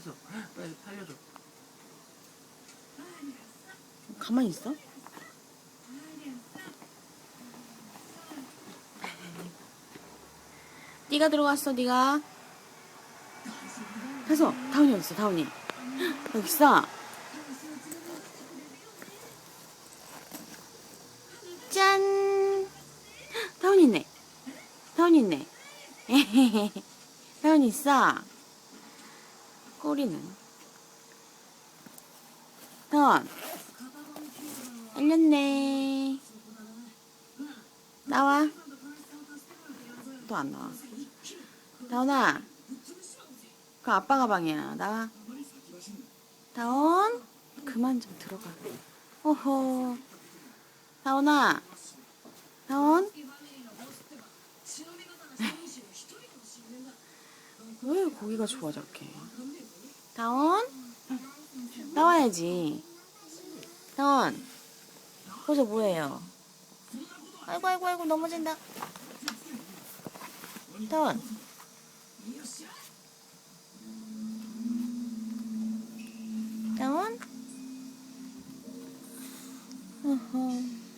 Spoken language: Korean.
됐어. 빨리 살려줘. 가만히 있어? 네가 들어갔어, 네가. 됐어. 다운이 어디 있어, 다운이? 여기 있어. 짠. 다운이 있네. 다운이 있네. 다운이 있어. 꼬리는. 다운. 열렸네. 나와. 또 안 나와. 다운아. 그 아빠 가방이야. 나와. 다운. 그만 좀 들어가. 오호. 다운아. 다운. 왜 고기가 좋아 저렇게. 다원? 나와야지. 다원. 거기서 뭐해요? 아이고, 아이고, 아이고, 넘어진다. 다원. 다원? 어허.